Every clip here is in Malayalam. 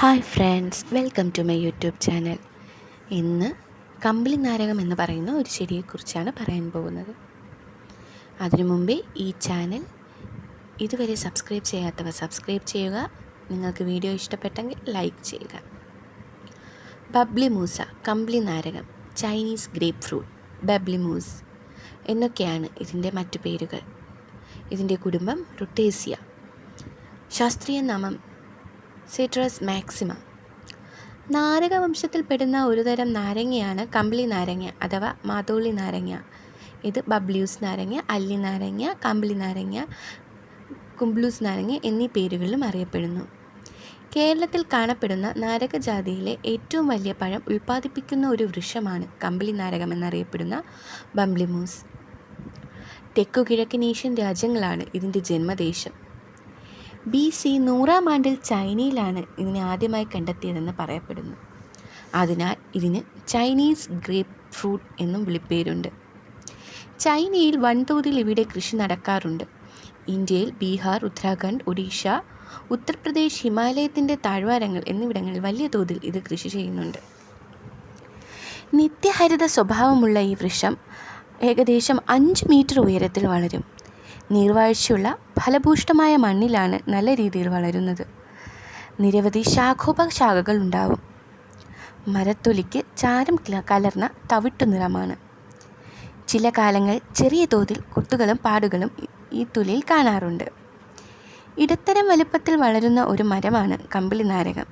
Hi friends welcome to my YouTube channel. ഇന്ന് കമ്പിളി നാരകം എന്ന് പറയുന്ന ഒരു ചെടിയെക്കുറിച്ചാണ് പറയാൻ പോകുന്നത്. അതിനു മുമ്പേ ഈ ചാനൽ ഇതുവരെ സബ്സ്ക്രൈബ് ചെയ്യാത്തവർ സബ്സ്ക്രൈബ് ചെയ്യുക. നിങ്ങൾക്ക് വീഡിയോ ഇഷ്ടപ്പെട്ടെങ്കിൽ ലൈക്ക് ചെയ്യുക. ബബ്ലി മൂസ കമ്പിളി നാരകം ചൈനീസ് ഗ്രേപ്പ് ഫ്രൂട്ട് ബബ്ലി മൂസ് എന്നൊക്കെയാണ് ഇതിന്റെ മറ്റു പേരുകൾ. ഇതിന്റെ കുടുംബം റുട്ടേസിയ. ശാസ്ത്രീയ നാമം സിട്രസ് മാക്സിമ നാരക വംശത്തിൽപ്പെടുന്ന ഒരുതരം നാരങ്ങയാണ് കമ്പിളി നാരങ്ങ അഥവാ മാതോളി നാരങ്ങ. ഇത് ബബ്ലൂസ് നാരങ്ങ അല്ലി നാരങ്ങ കമ്പിളി നാരങ്ങ കുംബ്ലൂസ് നാരങ്ങ എന്നീ പേരുകളിലും അറിയപ്പെടുന്നു. കേരളത്തിൽ കാണപ്പെടുന്ന നാരകജാതിയിലെ ഏറ്റവും വലിയ പഴം ഉൽപ്പാദിപ്പിക്കുന്ന ഒരു വൃക്ഷമാണ് കമ്പിളി നാരകം എന്നറിയപ്പെടുന്ന ബംബ്ലിമൂസ്. തെക്കുകിഴക്കൻ ഏഷ്യൻ രാജ്യങ്ങളാണ് ഇതിന്റെ ജന്മദേശം. ബി സി നൂറാം ആണ്ടിൽ ചൈനയിലാണ് ഇതിനെ ആദ്യമായി കണ്ടെത്തിയതെന്ന് പറയപ്പെടുന്നു. അതിനാൽ ഇതിന് ചൈനീസ് ഗ്രേപ്പ് ഫ്രൂട്ട് എന്നും വിളിപ്പേരുണ്ട്. ചൈനയിൽ വൻതോതിൽ ഇവിടെ കൃഷി നടക്കാറുണ്ട്. ഇന്ത്യയിൽ ബീഹാർ ഉത്തരാഖണ്ഡ് ഒഡീഷ ഉത്തർപ്രദേശ് ഹിമാലയത്തിന്റെ താഴ്വാരങ്ങൾ എന്നിവിടങ്ങളിൽ വലിയ തോതിൽ ഇത് കൃഷി ചെയ്യുന്നുണ്ട്. നിത്യഹരിത സ്വഭാവമുള്ള ഈ വൃക്ഷം ഏകദേശം അഞ്ച് മീറ്റർ ഉയരത്തിൽ വളരും. നീർവാഴ്ചയുള്ള ഫലഭൂഷ്ടമായ മണ്ണിലാണ് നല്ല രീതിയിൽ വളരുന്നത്. നിരവധി ശാഖോപശാഖകൾ ഉണ്ടാവും. മരത്തൊലിക്ക് ചാരം കലർന്ന തവിട്ടു നിറമാണ്. ചില കാലങ്ങൾ ചെറിയ തോതിൽ കുത്തുകളും പാടുകളും ഈ- തൊലിയിൽ കാണാറുണ്ട്. ഇടത്തരം വലുപ്പത്തിൽ വളരുന്ന ഒരു മരമാണ് കമ്പിളി നാരകം.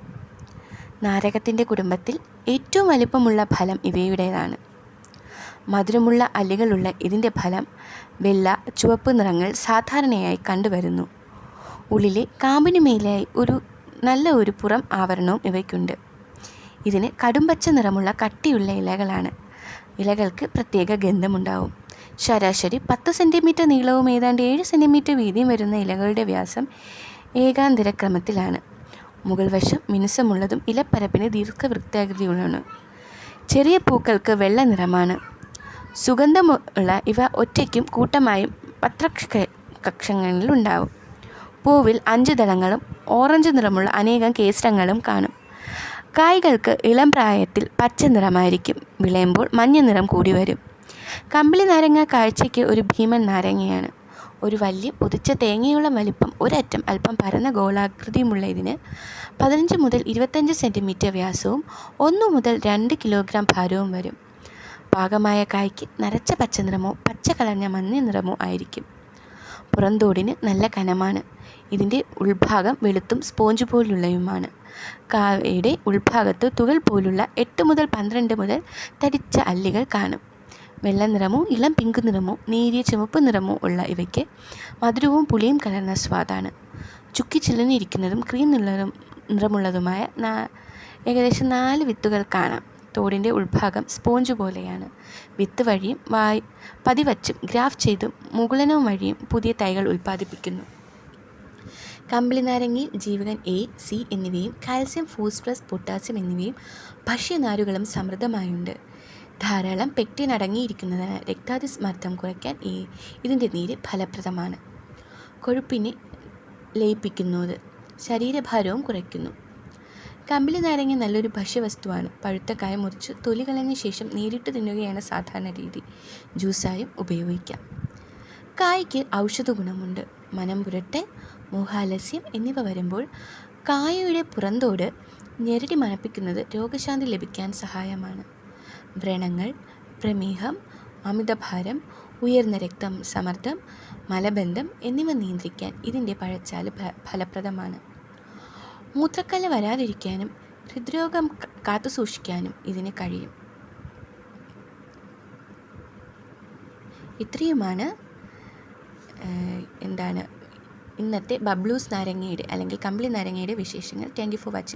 നാരകത്തിന്റെ കുടുംബത്തിൽ ഏറ്റവും വലുപ്പമുള്ള ഫലം ഇവയുടേതാണ്. മധുരമുള്ള അല്ലികളുള്ള ഇതിന്റെ ഫലം വെള്ള ചുവപ്പ് നിറങ്ങൾ സാധാരണയായി കണ്ടുവരുന്നു. ഉള്ളിലെ കാമ്പിന് മേലെയായി ഒരു നല്ല ഒരു പുറം ആവരണവും ഇവയ്ക്കുണ്ട്. ഇതിന് കടുംപച്ച നിറമുള്ള കട്ടിയുള്ള ഇലകളാണ്. ഇലകൾക്ക് പ്രത്യേക ഗന്ധമുണ്ടാവും. ശരാശരി പത്ത് സെന്റിമീറ്റർ നീളവും ഏതാണ്ട് ഏഴ് സെന്റിമീറ്റർ വീതിയും വരുന്ന ഇലകളുടെ വ്യാസം ഏകാന്തരക്രമത്തിലാണ്. മുകൾ വശം മിനുസമുള്ളതും ഇലപ്പരപ്പിന് ദീർഘവൃത്താകൃതിയുള്ളതാണ്. ചെറിയ പൂക്കൾക്ക് വെള്ള നിറമാണ്. സുഗന്ധമുള്ള ഇവ ഒറ്റയ്ക്കും കൂട്ടമായും പത്രക്ഷ കക്ഷങ്ങളിലുണ്ടാവും പൂവിൽ അഞ്ച് ദളങ്ങളും ഓറഞ്ച് നിറമുള്ള അനേകം കേസരങ്ങളും കാണും. കായ്കൾക്ക് ഇളം പ്രായത്തിൽ പച്ച നിറമായിരിക്കും. വിളയുമ്പോൾ മഞ്ഞ നിറം കൂടി വരും. കമ്പിളി നാരങ്ങ കാഴ്ചയ്ക്ക് ഒരു ഭീമൻ നാരങ്ങയാണ്. ഒരു വലിയ പൊതിച്ച തേങ്ങയുള്ള വലിപ്പം ഒരറ്റം അല്പം പരന്ന ഗോളാകൃതിയുമുള്ള ഇതിന് പതിനഞ്ച് മുതൽ ഇരുപത്തഞ്ച് സെന്റിമീറ്റർ വ്യാസവും ഒന്ന് മുതൽ രണ്ട് കിലോഗ്രാം ഭാരവും വരും. പാകമായ കായ്ക്ക് നരച്ച പച്ച നിറമോ പച്ച കലർന്ന മഞ്ഞ നിറമോ ആയിരിക്കും. പുറന്തോടിന് നല്ല കനമാണ്. ഇതിന്റെ ഉൾഭാഗം വെളുത്തും സ്പോഞ്ച് പോലുള്ളയുമാണ്. കായയുടെ ഉൾഭാഗത്ത് തുകൽ പോലുള്ള എട്ട് മുതൽ പന്ത്രണ്ട് മുതൽ തടിച്ച അല്ലികൾ കാണും. വെള്ള നിറമോ ഇളം പിങ്ക് നിറമോ നേരിയ ചുവപ്പ് നിറമോ ഉള്ള ഇവയ്ക്ക് മധുരവും പുളിയും കലർന്ന സ്വാദാണ്. ചുക്കി ചിലനിരിക്കുന്നതും ക്രീം നിറം നിറമുള്ളതുമായ ഏകദേശം നാല് വിത്തുകൾ കാണാം. തോടിന്റെ ഉൾഭാഗം സ്പോഞ്ച് പോലെയാണ്. വിത്ത് വഴിയും വായ് പതിവച്ചും ഗ്രാഫ് ചെയ്തും മുകുളനവും വഴിയും പുതിയ തൈകൾ ഉൽപ്പാദിപ്പിക്കുന്നു. കമ്പിളി നാരങ്ങയിൽ ജീവകൻ എ സി എന്നിവയും കാൽസ്യം ഫോസ്ഫറസ് പൊട്ടാസ്യം എന്നിവയും ഭക്ഷ്യനാരുകളും സമൃദ്ധമായുണ്ട്. ധാരാളം പെക്റ്റിൻ അടങ്ങിയിരിക്കുന്നതിനാൽ രക്താതിസ്മർദ്ദം കുറയ്ക്കാൻ ഈ ഇതിന്റെ നീര് ഫലപ്രദമാണ്. കൊഴുപ്പിനെ ലയിപ്പിക്കുന്നത്. ശരീരഭാരവും കുറയ്ക്കുന്നു. കമ്പിളി നാരങ്ങ നല്ലൊരു ഭക്ഷ്യവസ്തുവാണ്. പഴുത്ത കായ മുറിച്ച് തൊലി കളഞ്ഞ ശേഷം നേരിട്ട് തിന്നുകയാണ് സാധാരണ രീതി. ജ്യൂസായും ഉപയോഗിക്കാം. കായ്ക്ക് ഔഷധ ഗുണമുണ്ട്. മനം പുരട്ടെ മോഹാലസ്യം എന്നിവ വരുമ്പോൾ കായയുടെ പുറന്തോട് ഞെരടി മണപ്പിക്കുന്നത് രോഗശാന്തി ലഭിക്കാൻ സഹായമാണ്. വ്രണങ്ങൾ പ്രമേഹം അമിതഭാരം ഉയർന്ന രക്തം സമ്മർദ്ദം മലബന്ധം എന്നിവ നിയന്ത്രിക്കാൻ ഇതിന്റെ പഴച്ചാൽ ഫലപ്രദമാണ്. മൂത്രക്കല്ല് വരാതിരിക്കാനും ഹൃദ്രോഗം കാത്തു കാത്തുസൂക്ഷിക്കാനും ഇതിന് കഴിയും. ഇത്രയുമാണ് എന്താണ് ഇന്നത്തെ ബബ്ലൂസ് നാരങ്ങയുടെ അല്ലെങ്കിൽ കമ്പിളി നാരങ്ങയുടെ വിശേഷങ്ങൾ. Thank you for watching